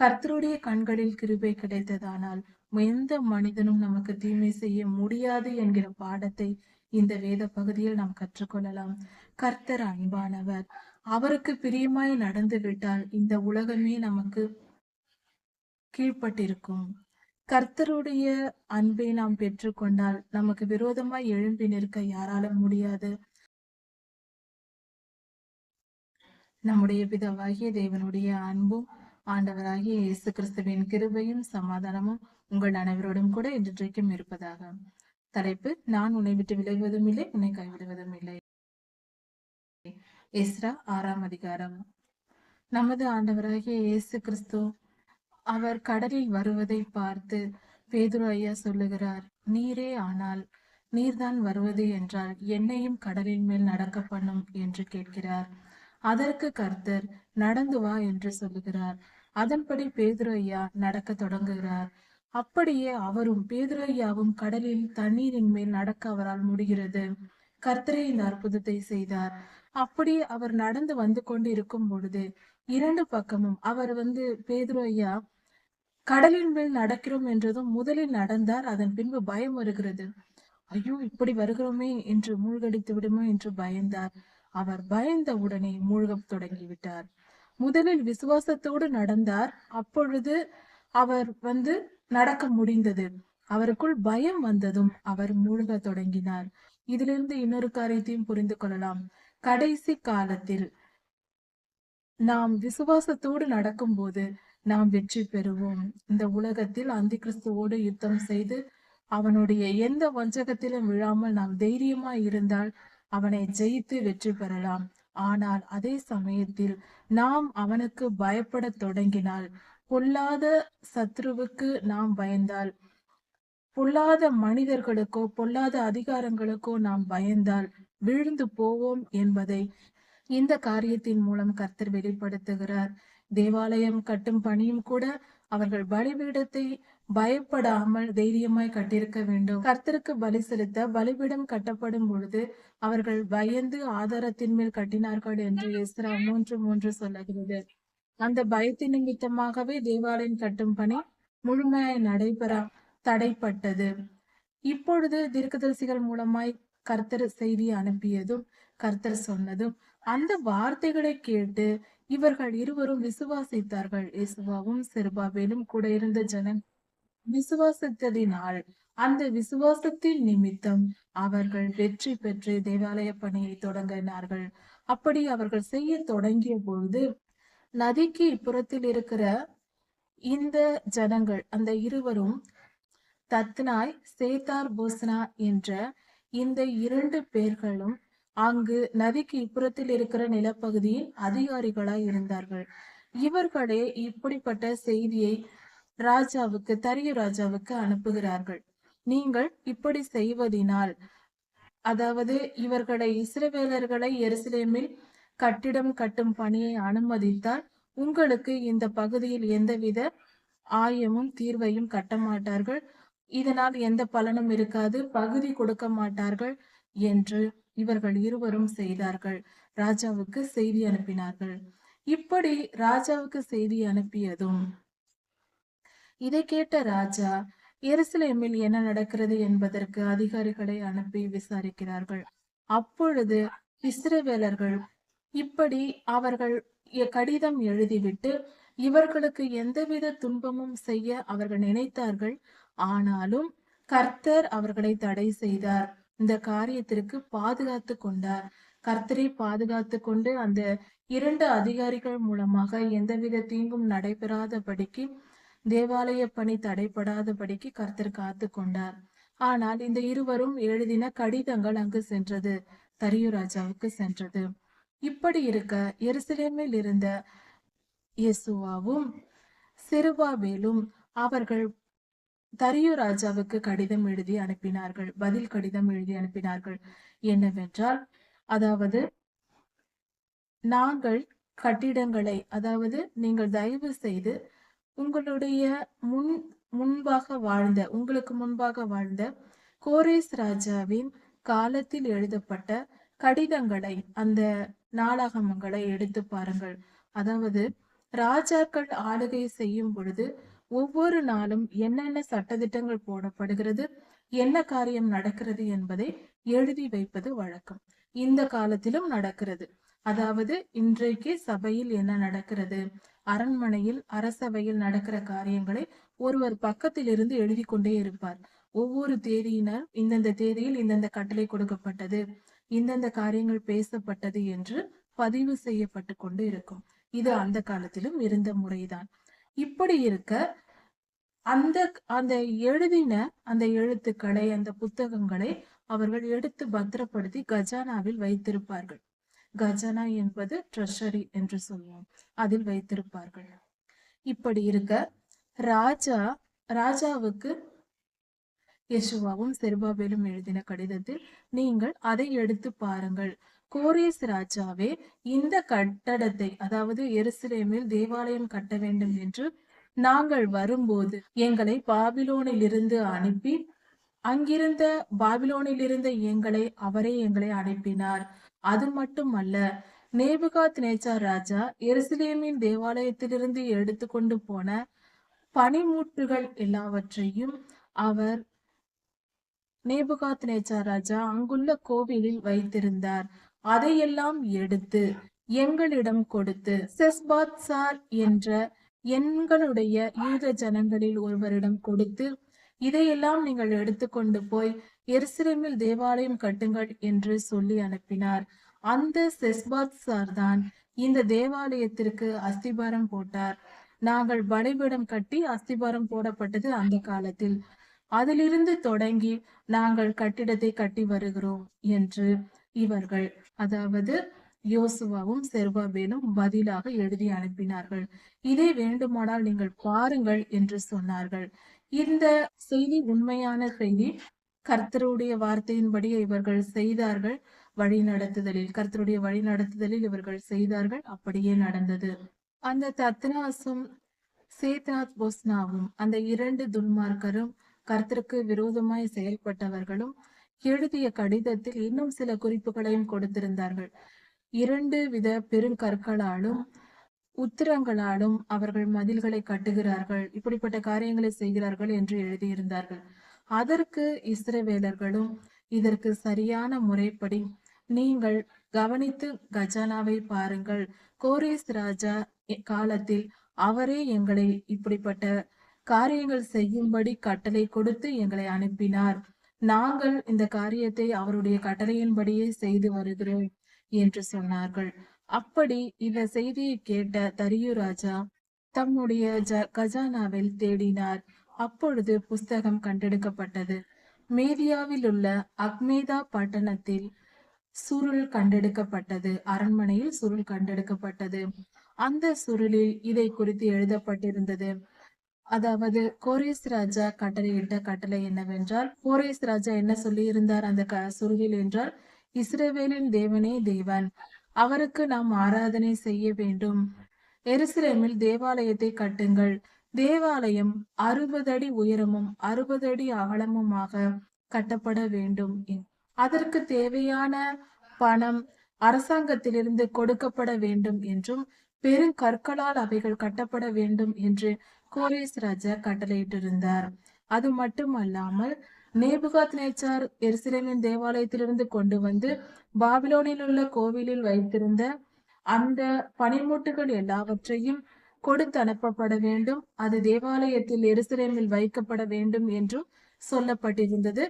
கர்த்தருடைய கண்களில் கிருபை கிடைத்ததானால் எந்த மனிதனும் நமக்கு தீமை செய்ய முடியாது என்கிற பாடத்தை இந்த வேத பகுதியில் நாம் கற்றுக்கொள்ளலாம். கர்த்தர் அன்பானவர் அவருக்கு பிரியமாய் நடந்து விட்டால் இந்த உலகமே நமக்கு கீழ்ப்பட்டிருக்கும். கர்த்தருடைய அன்பை நாம் பெற்றுக்கொண்டால் நமக்கு விரோதமாய் எழும்பி நிற்க யாராலும் முடியாது. நம்முடைய பிதாவாகிய தேவனுடைய அன்பும் ஆண்டவராகிய இயேசு கிறிஸ்துவின் கிருபையும் சமாதானமும் உங்கள் அனைவரோடும் கூட இன்றைக்கும் இருப்பதாக. தலைப்பு நான் உன்னை விட்டு விலகுவதும் இல்லை உன்னை கைவிடுவதும் இல்லை. எஸ்ரா ஆறாம் அதிகாரம். நமது ஆண்டவராகிய இயேசு கிறிஸ்து அவர் கடலில் வருவதை பார்த்து பேதுரு ஐயா சொல்லுகிறார் நீரே ஆனால் நீர்தான் வருவது என்றால் என்னையும் கடலின் மேல் நடக்க பண்ணும் என்று கேட்கிறார். அதற்கு கர்த்தர் நடந்து வா என்று சொல்லுகிறார். அதன்படி பேதுரையா நடக்க தொடங்குகிறார். அப்படியே அவரும் பேதுரையாவும் கடலில் தண்ணீரின் மேல் நடக்க அவரால் முடிகிறது. கர்த்தரே இந்த அற்புதத்தை செய்தார். அப்படி அவர் நடந்து வந்து கொண்டிருக்கும் பொழுது இரண்டு பக்கமும் அவர் வந்து பேதுரையா கடலின் மேல் நடக்கிறோம் என்றதும் முதலில் நடந்தார் அதன் பின்பு பயம் வருகிறது. ஐயோ இப்படி வருகிறோமே என்று மூழ்கடித்து விடுமோ? என்று பயந்தார். அவர் பயந்த உடனே மூழ்கத் தொடங்கிவிட்டார். முதலில் விசுவாசத்தோடு நடந்தார். அப்பொழுது அவர் வந்து நடக்க முடிந்தது. அவருக்குள் பயம் வந்ததும் அவர் மூழ்க தொடங்கினார். இதிலிருந்து இன்னொரு காரியத்தையும் புரிந்து கொள்ளலாம். கடைசி காலத்தில் நாம் விசுவாசத்தோடு நடக்கும்போது நாம் வெற்றி பெறுவோம். இந்த உலகத்தில் அந்தி கிறிஸ்துவோடு யுத்தம் செய்து அவனுடைய எந்த வஞ்சகத்திலும் விழாமல் நாம் தைரியமா இருந்தால் அவனை ஜெயித்து வெற்றி பெறலாம். ஆனால் அதே சமயத்தில் நாம் அவனுக்கு பயப்படத் தொடங்கினால் பொல்லாத சத்ருவுக்கு நாம் பயந்தால் பொல்லாத மனிதர்களுக்கோ பொல்லாத அதிகாரங்களுக்கோ நாம் பயந்தால் விழுந்து போவோம் என்பதை இந்த காரியத்தின் மூலம் கர்த்தர் வெளிப்படுத்துகிறார். தேவாலயம் கட்டும் பணியும் கூட அவர்கள் பலிபீடத்தை பயப்படாமல் தைரியமாய் கட்டிருக்க வேண்டும். கர்த்தருக்கு பலி செலுத்த பலிபீடம் கட்டப்படும் பொழுது அவர்கள் பயந்து ஆதாரத்தின் மேல் கட்டினார்கள் என்று எஸ்ரா மூன்று மூன்று சொல்லுகிறது. அந்த பயத்தின் நிமித்தமாகவே தேவாலயம் கட்டும் பணி முழுமையாய் நடைபெற தடைப்பட்டது. இப்பொழுது தீர்க்கதரிசிகள் மூலமாய் கர்த்தர் செய்தி அனுப்பியதும் கர்த்தர் சொன்னதும் அந்த வார்த்தைகளை கேட்டு இவர்கள் இருவரும் விசுவாசித்தார்கள். இசுவாவும் செருபாபேலும் கூட இருந்த ஜனம் விசுவாசித்ததினால் அந்த விசுவாசத்தின் நிமித்தம் அவர்கள் வெற்றி பெற்று தேவாலய பணியை தொடங்கினார்கள். அப்படி அவர்கள் செய்ய தொடங்கிய பொழுது நதிக்கு இப்புறத்தில் இருக்கிற இந்த ஜனங்கள் அந்த இருவரும் தத்னாய் சேத்தார் போஸ்னா என்ற இந்த இரண்டு பேர்களும் அங்கு நதிக்கு இப்புறத்தில் இருக்கிற நிலப்பகுதியில் அதிகாரிகளாய் இருந்தார்கள். இவர்களே இப்படிப்பட்ட செய்தியை ராஜாவுக்கு தரிய ராஜாவுக்கு அனுப்புகிறார்கள். நீங்கள் இப்படி செய்வதினால் அதாவது இவர்களை இஸ்ரவேலர்களை எருசலேமில் கட்டிடம் கட்டும் பணியை அனுமதித்தால் உங்களுக்கு இந்த பகுதியில் எந்தவித ஆயமும் தீர்வையும் கட்ட மாட்டார்கள். இதனால் எந்த பலனும் இருக்காது. பகுதி கொடுக்க மாட்டார்கள் என்று இவர்கள் இருவரும் செய்தார்கள். ராஜாவுக்கு செய்தி அனுப்பினார்கள். இப்படி ராஜாவுக்கு செய்தி அனுப்பியதும் இதை கேட்ட ராஜா எருசலேமில் என்ன நடக்கிறது என்பதற்கு அதிகாரிகளை அனுப்பி விசாரிக்கிறார்கள். அப்பொழுது இஸ்ரவேலர்கள் இப்படி அவர்கள் கடிதம் எழுதிவிட்டு இவர்களுக்கு எந்தவித துன்பமும் செய்ய அவர்கள் நினைத்தார்கள். ஆனாலும் கர்த்தர் அவர்களை தடை செய்தார். இந்த காரியத்திற்கு பாதுகாத்து கொண்டார். கர்த்தரை பாதுகாத்து கொண்டு அந்த இரண்டு அதிகாரிகள் மூலமாக எந்தவித தீங்கும் நடைபெறாதபடிக்கு தேவாலய பணி தடைபடாதபடிக்கு கர்த்தர் காத்து கொண்டார். ஆனால் இந்த இருவரும் எழுதின கடிதங்கள் அங்கு சென்றது தரியு ராஜாவுக்கு சென்றது. இப்படி இருக்க எருசலேமில் இருந்த இயேசுவாவும் செருபாபேலும் அவர்கள் தரியு ராஜாவுக்கு கடிதம் எழுதி அனுப்பினார்கள். பதில் கடிதம் எழுதி அனுப்பினார்கள். என்னவென்றால் அதாவது நாங்கள் கட்டிடங்களை அதாவது நீங்கள் தயவு செய்து உங்களுடைய முன் முன்பாக வாழ்ந்த உங்களுக்கு முன்பாக வாழ்ந்த கோரேஸ் ராஜாவின் காலத்தில் எழுதப்பட்ட கடிதங்களை அந்த நாளாகமங்களை எடுத்து பாருங்கள். அதாவது ராஜாக்கள் ஆளுகை செய்யும் பொழுது ஒவ்வொரு நாளும் என்னென்ன சட்டதிட்டங்கள் போடப்படுகிறது என்ன காரியம் நடக்கிறது என்பதை எழுதி வைப்பது வழக்கம். இந்த காலத்திலும் நடக்கிறது. அதாவது இன்றைக்கு சபையில் என்ன நடக்கிறது? அரண்மனையில் அரசவையில் நடக்கிற காரியங்களை ஒருவர் பக்கத்தில் இருந்து எழுதி கொண்டே இருப்பார். ஒவ்வொரு தேதியினர் இந்தந்த தேதியில் இந்தந்த கட்டளை கொடுக்கப்பட்டது இந்தந்த காரியங்கள் பேசப்பட்டது என்று பதிவு செய்யப்பட்டு கொண்டு இருக்கும். இது அந்த காலத்திலும் இருந்த முறைதான். இப்படி இருக்க அந்த அந்த எழுதின அந்த எழுத்துக்களை அந்த புத்தகங்களை அவர்கள் எடுத்து பத்திரப்படுத்தி கஜானாவில் வைத்திருப்பார்கள். கஜானா என்பது ட்ரெஷரி என்று சொல்லுவோம் அதில் வைத்திருப்பார்கள். இப்படி இருக்க ராஜா ராஜாவுக்கு யசுவாவும் செருபாபேலும் எழுதின கடிதத்தில் நீங்கள் அதை எடுத்து பாருங்கள். கோரேஸ் ராஜாவே இந்த கட்டடத்தை அதாவது எருசலேமில் தேவாலயம் கட்ட வேண்டும் என்று நாங்கள் வரும்போது எங்களை பாபிலோனில் இருந்து அனுப்பி அங்கிருந்த பாபிலோனில் இருந்த எங்களை அவரே எங்களை அனுப்பினார். அது மட்டுமல்ல நேபுகாத் நேச்சார் ராஜா எருசலேமின் தேவாலயத்திலிருந்து எடுத்துக்கொண்டு போன பனிமூட்டுகள் எல்லாவற்றையும் அவர் நேபுகாத் நேச்சார் ராஜா அங்குள்ள கோவிலில் வைத்திருந்தார். அதையெல்லாம் எடுத்து எங்களிடம் கொடுத்து செஸ்பாத் சார் என்ற எங்களுடைய யூத ஜனங்களில் ஒருவரிடம் கொடுத்து இதையெல்லாம் நீங்கள் எடுத்துக்கொண்டு போய் எருசலேமில் தேவாலயம் கட்டுங்கள் என்று சொல்லி அனுப்பினார். அந்த செஸ்பாத் சார் தான் இந்த தேவாலயத்திற்கு அஸ்திபாரம் போட்டார். நாங்கள் பலிபீடம் கட்டி அஸ்திபாரம் போடப்பட்டது அந்த காலத்தில். அதிலிருந்து தொடங்கி நாங்கள் கட்டிடத்தை கட்டி வருகிறோம் என்று இவர்கள் அதாவது யோசுவாவும் செர்பாபேலும் பதிலாக எழுதி அனுப்பினார்கள். இதை வேண்டுமானால் நீங்கள் பாருங்கள் என்று சொன்னார்கள். இந்த செய்தி உண்மையான செய்தி. கர்த்தருடைய வார்த்தையின்படி இவர்கள் செய்தார்கள். வழி நடத்துதலில் கர்த்தருடைய வழி நடத்துதலில் இவர்கள் செய்தார்கள். அப்படியே நடந்தது. அந்த தத்னாசும் சேத்நாத் போஸ்னாவும் அந்த இரண்டு துன்மார்க்கரும் கர்த்தருக்கு விரோதமாய் செயல்பட்டவர்களும் எழுதிய கடிதத்தில் இன்னும் சில குறிப்புகளையும் கொடுத்திருந்தார்கள். இரண்டு வித பெருங்கற்களாலும் உத்திரங்களாலும் அவர்கள் மதில்களை கட்டுகிறார்கள் இப்படிப்பட்ட காரியங்களை செய்கிறார்கள் என்று எழுதியிருந்தார்கள். அதற்கு இஸ்ரவேலர்களும் இதற்கு சரியான முறைப்படி நீங்கள் கவனித்து கஜானாவை பாருங்கள். கோரேஸ் ராஜா காலத்தில் அவரே எங்களை இப்படிப்பட்ட காரியங்கள் செய்யும்படி கட்டளை கொடுத்து எங்களை அனுப்பினார். நாங்கள் இந்த காரியத்தை அவருடைய கட்டளையின்படியே செய்து வருகிறோம் என்று சொன்னார்கள். அப்படி இந்த செய்தியை கேட்ட தரியு ராஜா தம்முடைய ஜ கஜானாவில் தேடினார். அப்பொழுது புஸ்தகம் கண்டெடுக்கப்பட்டது. மேதியாவில் உள்ள அக்மேதா பட்டணத்தில் சுருள் கண்டெடுக்கப்பட்டது. அரண்மனையில் சுருள் கண்டெடுக்கப்பட்டது. அந்த சுருளில் இதை குறித்து எழுதப்பட்டிருந்தது. அதாவது கோரேஸ் ராஜா கட்டளையிட்ட கட்டளை என்னவென்றால் கோரேஸ் ராஜா என்ன சொல்லி இருந்தார் அந்த க என்றால் இஸ்ரேவேலின் தேவனே தேவன் அவருக்கு நாம் ஆராதனை செய்ய வேண்டும். எருசலேமில் தேவாலயத்தை கட்டுங்கள். தேவாலயம் அறுபது அடி உயரமும் அறுபது அடி அகலமுமாக கட்டப்பட வேண்டும். அதற்கு தேவையான பணம் அரசாங்கத்திலிருந்து கொடுக்கப்பட வேண்டும் என்றும் பெருங்கற்களால் அவைகள் கட்டப்பட வேண்டும் என்று கோரேஸ் ராஜா கட்டளையிட்டிருந்தார். அது மட்டுமல்லாமல் நேபுகாத் நேச்சார் எருசலேமின் தேவாலயத்திலிருந்து கொண்டு வந்து பாபிலோனில் உள்ள கோவிலில் வைத்திருந்த அந்த பனிமூட்டுகள் எல்லாவற்றையும் கொடுத்து அனுப்பப்பட வேண்டும். அது தேவாலயத்தில் எருசலேமில் வைக்கப்பட வேண்டும் என்றும் சொல்லப்பட்டிருந்தது.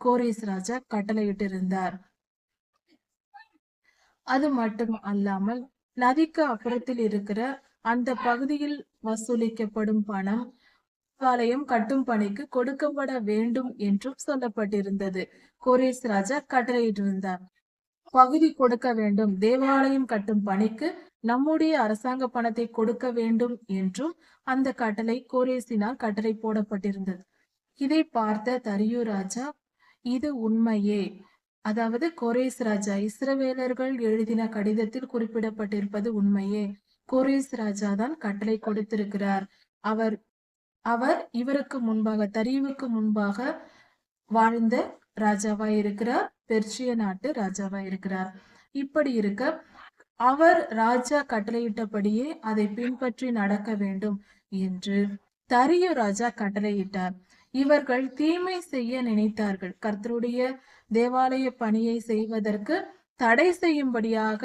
கோரேஸ் ராஜா கட்டளையிட்டிருந்தார். அது மட்டும் அல்லாமல் நதிக்கு அப்புறத்தில் இருக்கிற அந்த பகுதியில் வசூலிக்கப்படும் பணம் தேவாலயம் கட்டும் பணிக்கு கொடுக்கப்பட வேண்டும் என்றும் சொல்லப்பட்டிருந்தது. கோரேஸ் ராஜா கட்டளையிட்டிருந்தார். பகுதி கொடுக்க வேண்டும். தேவாலயம் கட்டும் பணிக்கு நம்முடைய அரசாங்க பணத்தை கொடுக்க வேண்டும் என்றும் அந்த கட்டளை கோரேசினால் கட்டளை போடப்பட்டிருந்தது. இதை பார்த்த தரியு ராஜா இது உண்மையே. அதாவது கோரேஸ் ராஜா இஸ்ரவேலர்கள் எழுதின கடிதத்தில் குறிப்பிடப்பட்டிருப்பது உண்மையே. கோரேஸ் ராஜா தான் கட்டளை கொடுத்திருக்கிறார். அவர் அவர் இவருக்கு முன்பாக தரிவுக்கு முன்பாக வாழ்ந்த ராஜாவா இருக்கிறார். பெர்ஷிய நாட்டு ராஜாவா இருக்கிறார். இப்படி இருக்க அவர் ராஜா கட்டளையிட்டபடியே அதை பின்பற்றி நடக்க வேண்டும் என்று தரியு ராஜா கட்டளையிட்டார். இவர்கள் தீமை செய்ய நினைத்தார்கள். கர்த்தருடைய தேவாலய பணியை செய்வதற்கு தடை செய்யும்படியாக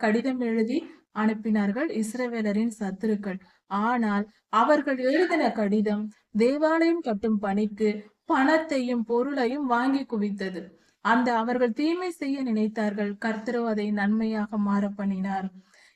கடிதம் எழுதி அனுப்பினார்கள் இஸ்ரவேலரின் சத்துருக்கள். ஆனால் அவர்கள் எழுதின கடிதம் தேவாலயம் கட்டும் பணிக்கு பணத்தையும் பொருளையும் வாங்கி குவித்தது. அந்த அவர்கள் தீமை செய்ய நினைத்தார்கள். கர்த்தரோ அதை நன்மையாக மாற பண்ணினார்.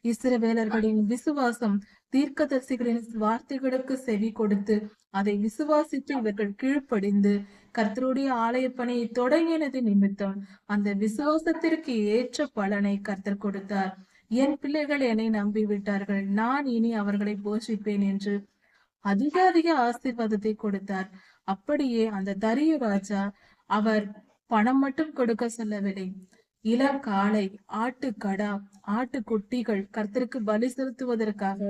இஸ்ரவேலர்களின் விசுவாசம் தீர்க்கதரிசிகளின் வார்த்தைகளுக்கு செவி கொடுத்து அதை விசுவாசித்து இவர்கள் கீழ்ப்படிந்து கர்த்தருடைய ஆலய பணியை தொடங்கினது நிமித்தம் அந்த விசுவாசத்திற்கு ஏற்ற பலனை கர்த்தர் கொடுத்தார். என் பிள்ளைகள் என்னை நம்பி விட்டார்கள் நான் இனி அவர்களை போஷிப்பேன் என்று அதிக அதிக ஆசீர்வாதத்தை கொடுத்தார். அப்படியே அந்த தரியு ராஜா அவர் பணம் மட்டும் கொடுக்க சொல்லவில்லை. இளம் காளை ஆட்டுக்கடா ஆட்டு குட்டிகள் கர்த்தருக்கு பலி செலுத்துவதற்காக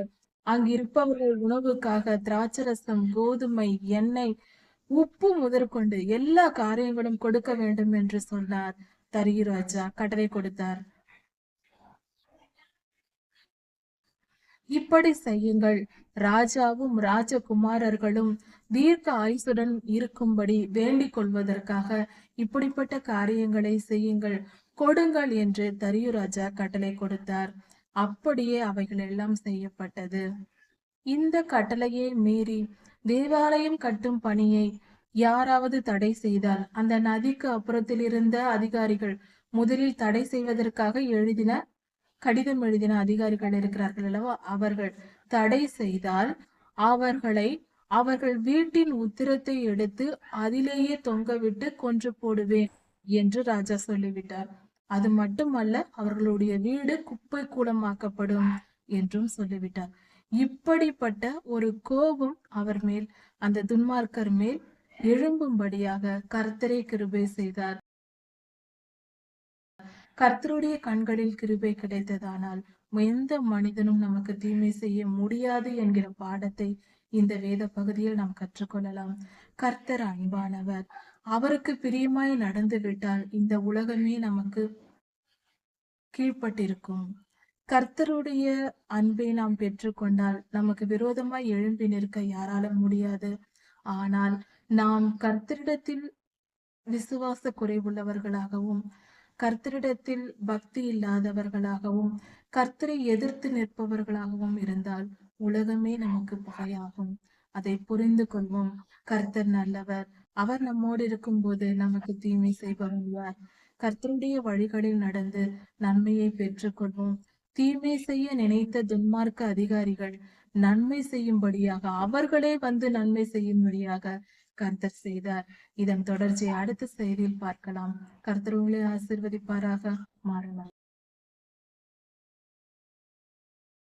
அங்கு இருப்பவர்கள் உணவுக்காக திராட்சரசம் கோதுமை எண்ணெய் உப்பு முதற்கொண்டு எல்லா காரியங்களும் கொடுக்க வேண்டும் என்று சொன்னார் தரியு ராஜா. கட்டளை கொடுத்தார். இப்படி செய்யுங்கள். ராஜாவும் ராஜகுமாரர்களும் தீர்க்க ஆயுசுடன் இருக்கும்படி வேண்டிக் கொள்வதற்காக இப்படிப்பட்ட காரியங்களை செய்யுங்கள். கொடுங்கள் என்று தரியு ராஜா கட்டளை கொடுத்தார். அப்படியே அவைகள் எல்லாம் செய்யப்பட்டது. இந்த கட்டளையை மீறி தேவாலயம் கட்டும் பணியை யாராவது தடை செய்தால் அந்த நதிக்கு அப்புறத்தில் இருந்த அதிகாரிகள் முதலில் தடை செய்வதற்காக எழுதின கடிதம் எழுதின அதிகாரிகள் இருக்கிறார்கள் அல்லவா? அவர்கள் தடை செய்தால் அவர்களை அவர்கள் வீட்டின் உத்திரத்தை எடுத்து அதிலேயே தொங்கவிட்டு கொன்று போடுவேன் என்று ராஜா சொல்லிவிட்டார். அது மட்டுமல்ல அவர்களுடைய வீடு குப்பை கூலமாக்கப்படும் என்றும் சொல்லிவிட்டார். இப்படிப்பட்ட ஒரு கோபம் அவர் மேல் அந்த துன்மார்க்கர் மேல் எழும்பும்படியாக கர்த்தரை கிருபை செய்தார். கர்த்தருடைய கண்களில் கிருபை கிடைத்ததானால் எந்த மனிதனும் நமக்கு தீமை செய்ய முடியாது என்கிற பாடத்தை இந்த வேத பகுதியில் நாம் கற்றுக்கொள்ளலாம். கர்த்தர் அன்பானவர் அவருக்கு பிரியமாய் நடந்து விட்டால் இந்த உலகமே நமக்கு கீழ்ப்பட்டிருக்கும். கர்த்தருடைய அன்பை நாம் பெற்றுக்கொண்டால் நமக்கு விரோதமாய் எழும்பி நிற்க யாராலும் முடியாது. ஆனால் நாம் கர்த்தரிடத்தில் விசுவாச குறைவுள்ளவர்களாகவும் கர்த்தரிடத்தில் பக்தி இல்லாதவர்களாகவும் கர்த்தரை எதிர்த்து நிற்பவர்களாகவும் இருந்தால் உலகமே நமக்கு பகையாகும். அதை புரிந்து கொள்வோம். கர்த்தர் நல்லவர். அவர் நம்மோடு இருக்கும்போது நமக்கு தீமை செய்பவர் கர்த்தருடைய வழிகளில் நடந்து நன்மையை பெற்றுக்கொள்வோம். தீமை செய்ய நினைத்த துன்மார்க்க அதிகாரிகள் நன்மை செய்யும்படியாக அவர்களே வந்து நன்மை செய்யும்படியாக கர்த்தர் செய்தார். இதன் தொடர்ச்சியை அடுத்த செய்தியில் பார்க்கலாம். கர்த்தர் உங்களை ஆசிர்வதிப்பாராக. மாறலாம்.